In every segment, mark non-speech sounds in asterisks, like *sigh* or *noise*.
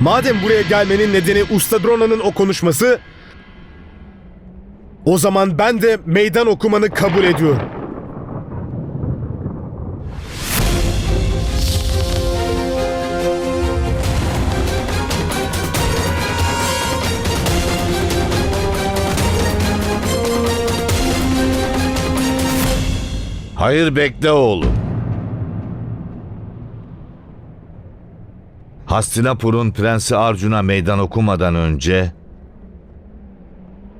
Madem buraya gelmenin nedeni Usta Drona'nın o konuşması, o zaman ben de meydan okumanı kabul ediyorum. Hayır bekle oğlum. Hastinapur'un Prensi Arjun'a meydan okumadan önce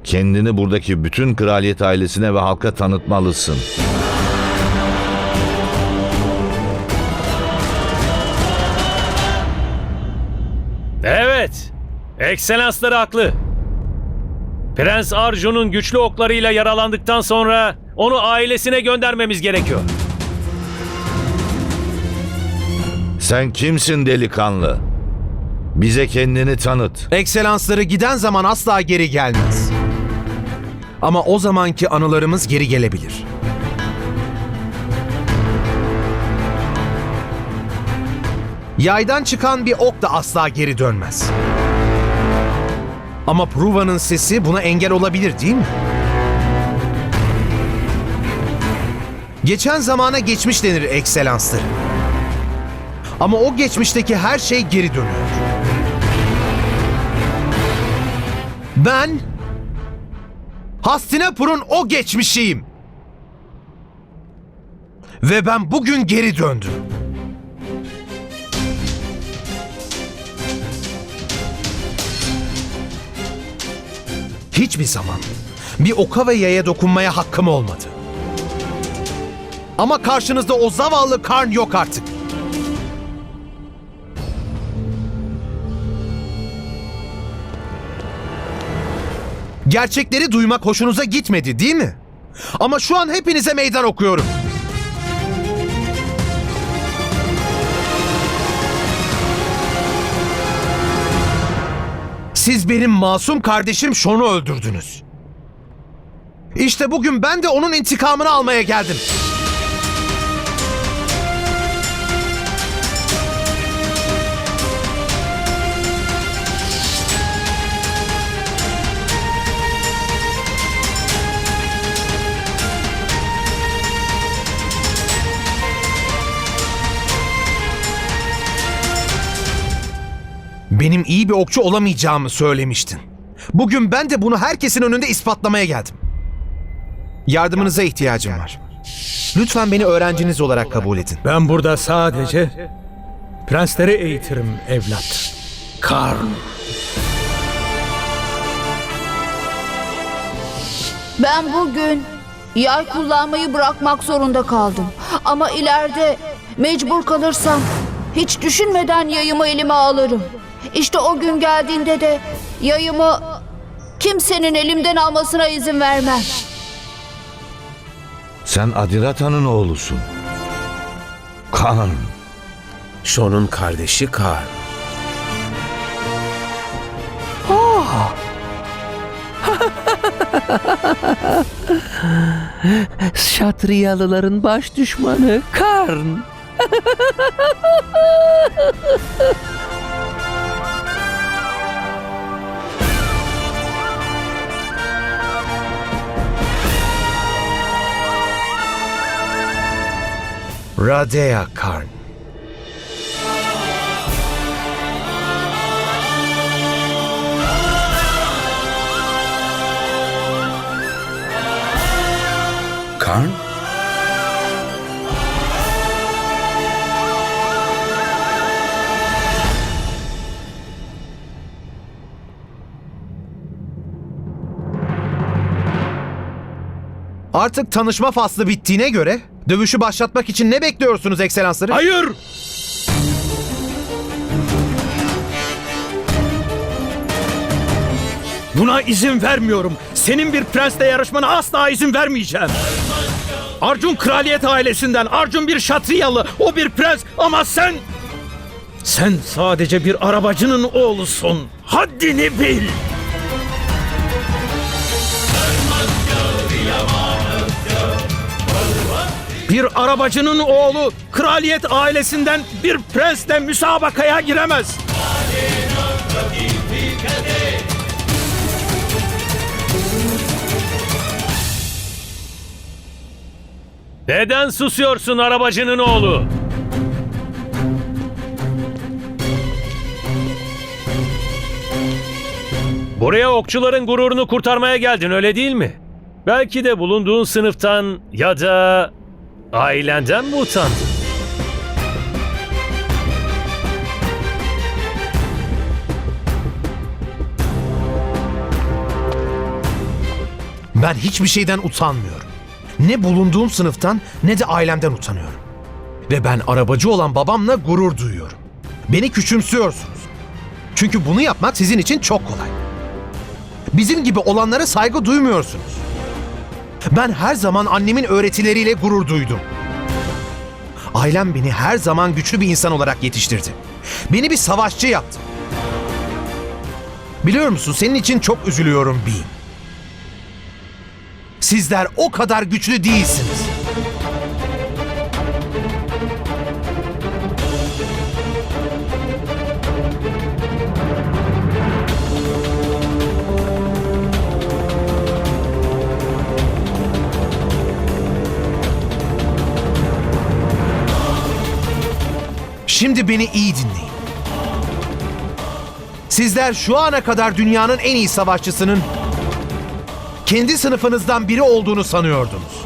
kendini buradaki bütün kraliyet ailesine ve halka tanıtmalısın. Evet. Ekselansları haklı. Prens Arjun'un güçlü oklarıyla yaralandıktan sonra onu ailesine göndermemiz gerekiyor. Sen kimsin delikanlı? Bize kendini tanıt. Ekselansları giden zaman asla geri gelmez. Ama o zamanki anılarımız geri gelebilir. Yaydan çıkan bir ok da asla geri dönmez. Ama Pruva'nın sesi buna engel olabilir değil mi? Geçen zamana geçmiş denir ekselansları. Ama o geçmişteki her şey geri dönüyor. Ben Hastinapur'un o geçmişiyim. Ve ben bugün geri döndüm. Hiçbir zaman bir oka ve yaya dokunmaya hakkım olmadı. Ama karşınızda o zavallı Karn yok artık. Gerçekleri duymak hoşunuza gitmedi değil mi? Ama şu an hepinize meydan okuyorum. Siz benim masum kardeşim Şon'u öldürdünüz. İşte bugün ben de onun intikamını almaya geldim. Benim iyi bir okçu olamayacağımı söylemiştin. Bugün ben de bunu herkesin önünde ispatlamaya geldim. Yardımınıza ihtiyacım var. Lütfen beni öğrenciniz olarak kabul edin. Ben burada sadece prensleri eğitirim evlat. Karn. Ben bugün yay kullanmayı bırakmak zorunda kaldım. Ama ileride mecbur kalırsam hiç düşünmeden yayımı elime alırım. İşte o gün geldiğinde de yayımı kimsenin elimden almasına izin vermem. Sen Adirata'nın oğlusun. Kan. Şon'un kardeşi Karn. *laughs* Şatriyalıların baş düşmanı Karn. *laughs* Radea Karn. Artık tanışma faslı bittiğine göre dövüşü başlatmak için ne bekliyorsunuz ekselansları? Hayır! Buna izin vermiyorum. Senin bir prensle yarışmana asla izin vermeyeceğim. Arjun kraliyet ailesinden. Arjun bir şatriyalı. O bir prens ama sen... Sen sadece bir arabacının oğlusun. Haddini bil. Bir arabacının oğlu kraliyet ailesinden bir prensle müsabakaya giremez. Neden susuyorsun arabacının oğlu? Buraya okçuların gururunu kurtarmaya geldin öyle değil mi? Belki de bulunduğun sınıftan ya da ailenden mi utandın? Ben hiçbir şeyden utanmıyorum. Ne bulunduğum sınıftan ne de ailemden utanıyorum. Ve ben arabacı olan babamla gurur duyuyorum. Beni küçümsüyorsunuz. Çünkü bunu yapmak sizin için çok kolay. Bizim gibi olanlara saygı duymuyorsunuz. Ben her zaman annemin öğretileriyle gurur duydum. Ailem beni her zaman güçlü bir insan olarak yetiştirdi. Beni bir savaşçı yaptı. Biliyor musun senin için çok üzülüyorum Bee. Sizler o kadar güçlü değilsiniz. Şimdi beni iyi dinleyin. Sizler şu ana kadar dünyanın en iyi savaşçısının kendi sınıfınızdan biri olduğunu sanıyordunuz.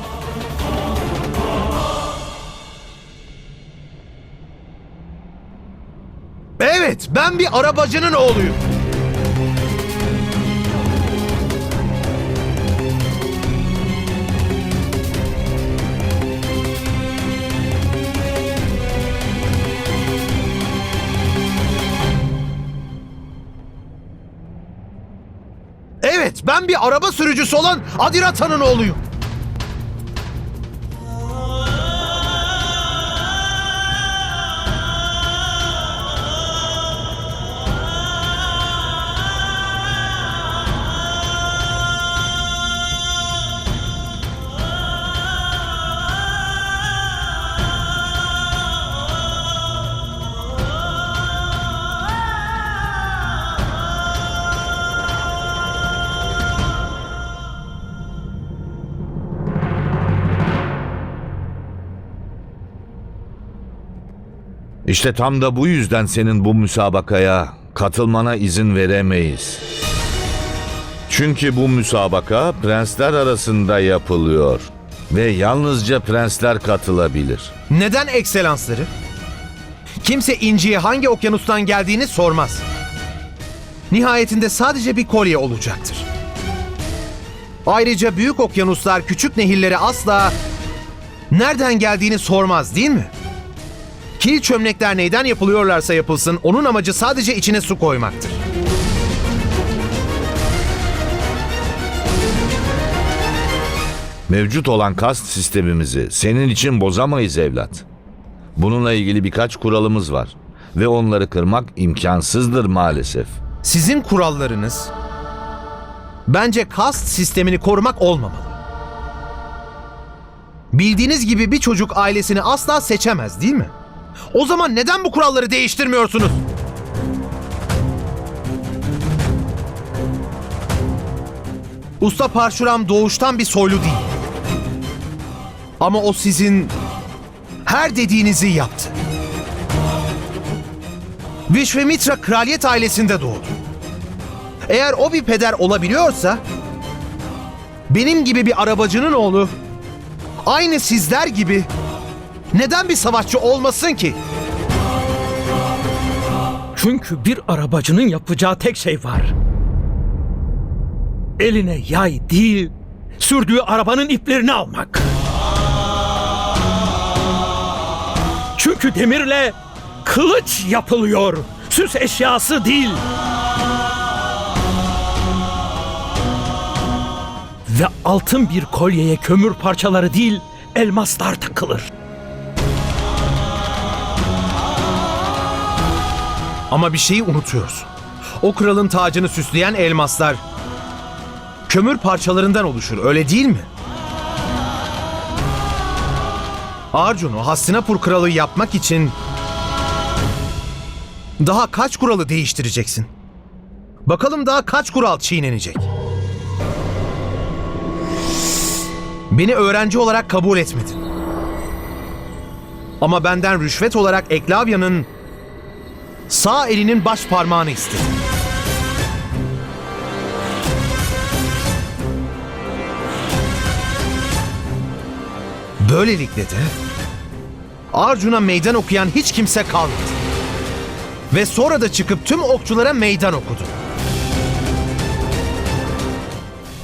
Evet, ben bir arabacının oğluyum. Bir araba sürücüsü olan Adirata'nın oğluyum. İşte tam da bu yüzden senin bu müsabakaya katılmana izin veremeyiz. Çünkü bu müsabaka prensler arasında yapılıyor ve yalnızca prensler katılabilir. Neden ekselansları? Kimse inciye hangi okyanustan geldiğini sormaz. Nihayetinde sadece bir kolye olacaktır. Ayrıca büyük okyanuslar küçük nehirlere asla nereden geldiğini sormaz değil mi? Kil çömlekler neyden yapılıyorlarsa yapılsın onun amacı sadece içine su koymaktır. Mevcut olan kast sistemimizi senin için bozamayız evlat. Bununla ilgili birkaç kuralımız var ve onları kırmak imkansızdır maalesef. Sizin kurallarınız bence kast sistemini korumak olmamalı. Bildiğiniz gibi bir çocuk ailesini asla seçemez değil mi? O zaman neden bu kuralları değiştirmiyorsunuz? Usta Parşuram doğuştan bir soylu değil. Ama o sizin her dediğinizi yaptı. Vishvamitra kraliyet ailesinde doğdu. Eğer o bir peder olabiliyorsa benim gibi bir arabacının oğlu aynı sizler gibi neden bir savaşçı olmasın ki? Çünkü bir arabacının yapacağı tek şey var. Eline yay değil, sürdüğü arabanın iplerini almak. Çünkü demirle kılıç yapılıyor. Süs eşyası değil. Ve altın bir kolyeye kömür parçaları değil, elmaslar takılır. Ama bir şeyi unutuyorsun. O kralın tacını süsleyen elmaslar kömür parçalarından oluşur öyle değil mi? Arjun'u Hastinapur kralı yapmak için daha kaç kuralı değiştireceksin? Bakalım daha kaç kural çiğnenecek? Beni öğrenci olarak kabul etmedin. Ama benden rüşvet olarak Eklavya'nın sağ elinin baş parmağını istedin. Böylelikle de Arjun'a meydan okuyan hiç kimse kalmadı. Ve sonra da çıkıp tüm okçulara meydan okudu.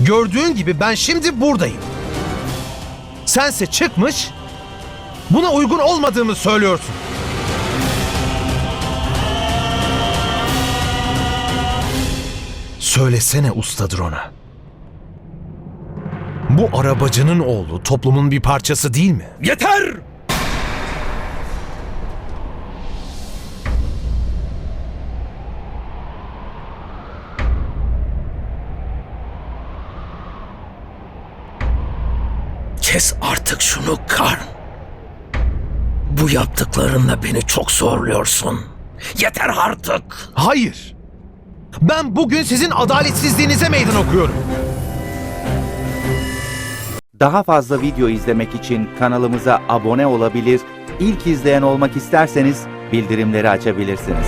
Gördüğün gibi ben şimdi buradayım. Sense çıkmış, buna uygun olmadığımı söylüyorsun. Söylesene usta Drona. Bu arabacının oğlu toplumun bir parçası değil mi? Yeter! Kes artık şunu Karn. Bu yaptıklarınla beni çok zorluyorsun. Yeter artık. Hayır. Ben bugün sizin adaletsizliğinize meydan okuyorum. Daha fazla video izlemek için kanalımıza abone olabilir, ilk izleyen olmak isterseniz bildirimleri açabilirsiniz.